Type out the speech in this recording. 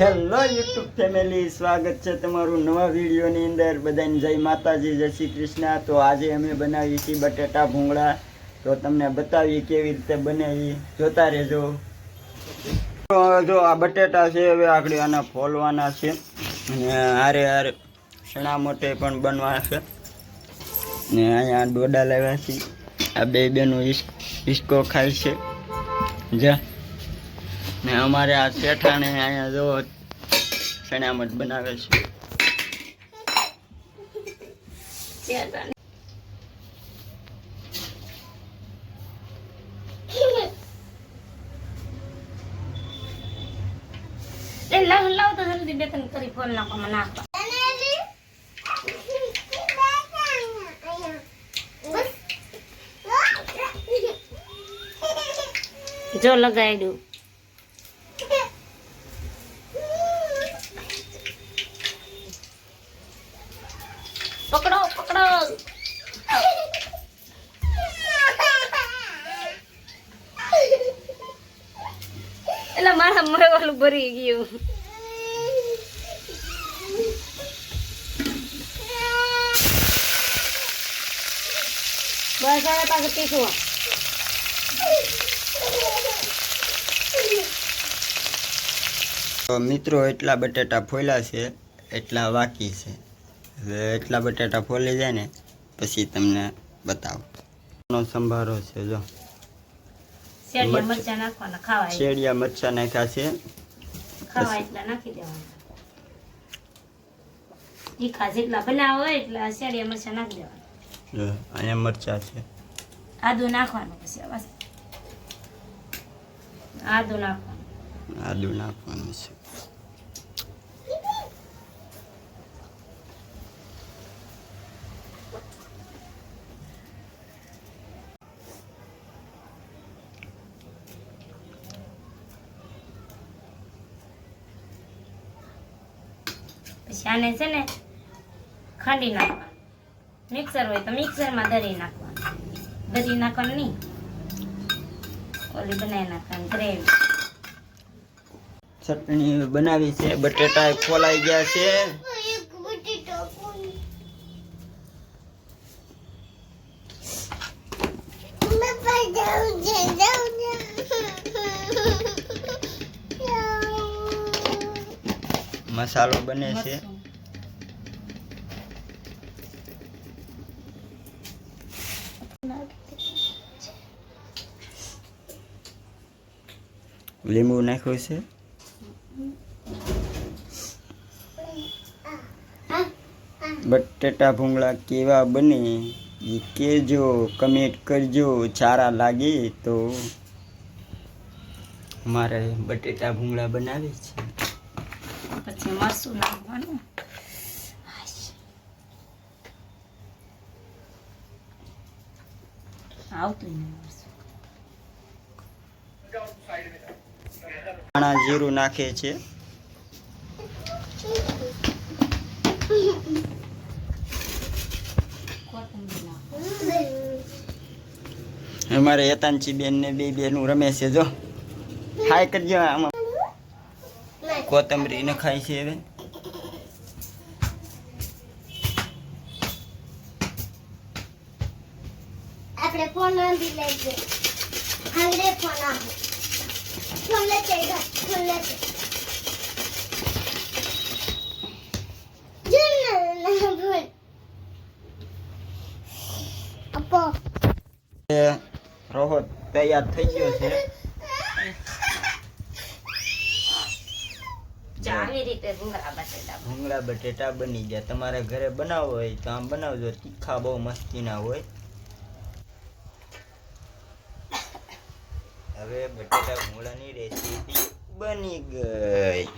Hello YouTube family સ્વાગત છે તમારું નવા વિડીયોની અંદર. બધાને જય માતાજી, જય શ્રી કૃષ્ણ. તો આજે અમે બનાવીએ છીએ બટેટા ભૂંગળા. તો તમને બતાવીએ કેવી રીતે બનાવી જોતા રહેજો. જો આ બટેટા છે, હવે આગળ આના ફોલવાના છે. અને હારે હારે ચણા મોટે પણ બનવાના છે. ને અહીંયા ડોડા લાવ્યા છે આ બે બેનો હિસ્કો ખાય છે. જા. ને અમારે આ શેઠાણે અહીંયા જો ચણામઠ બનાવે છે. લાવ તો જલ્દી બે ત્રણ કરી ફોન નાખવામાં નાખવા જો લગાવી દઉં એટલે મારા મરવાલું ભરી ગયું. બસ હવે પાછું પીસું તો મિત્રો, એટલા બટેટા ફોયલા છે, એટલા બાકી છે. હવે એટલા બટાટા ફોલી જાય ને પછી તમને બતાવો. સંભારો છે જો. શેડિયા મરચા નાખ્યા છે. અહીંયા મરચા છે. આદુ નાખવાનું પછી આદુ નાખવાનું. આદુ નાખવાનું છે. પછી આને છે ને ખાંડી નાખવાનું. મિક્સર હોય તો મિક્સરમાં દરી નાખવાનું. દરી નાખવાનું નહીં. ઓલી બનાવી નાખવાની ગ્રેવી ચટણી બનાવી છે બટેટા ફોલાઈ ગયા છે. મસાલો બને છે. લીંબુ નાખ્યું છે. બટેટા ભૂંગળા કેવા બને એ કહેજો કમેન્ટ કરજો સારા લાગે તો. મારે બટેટા ભૂંગળા બનાવી છે. મરચું નાખવાનું. આવતું ધાણા જીરું નાખે છે. અમારે હેતાનચી બેન ને બે બેનું રમે છે, જો. હાય કરજો આમાં. કોથમરી નખાય છે હવે. આપણે ફોન આંધી ફોન આંધો. ફોન ફોન રોહો તૈયાર થઈ ગયો છે. જો આવી રીતે ભૂંગળા બટેટા ભૂંગળા બટેટા બની ગયા. તમારે ઘરે બનાવો હોય તો આમ બનાવજો. તીખા બહુ મસ્તીના હોય. હવે બટેટા ભૂંગળાની રેસીપી બની ગઈ.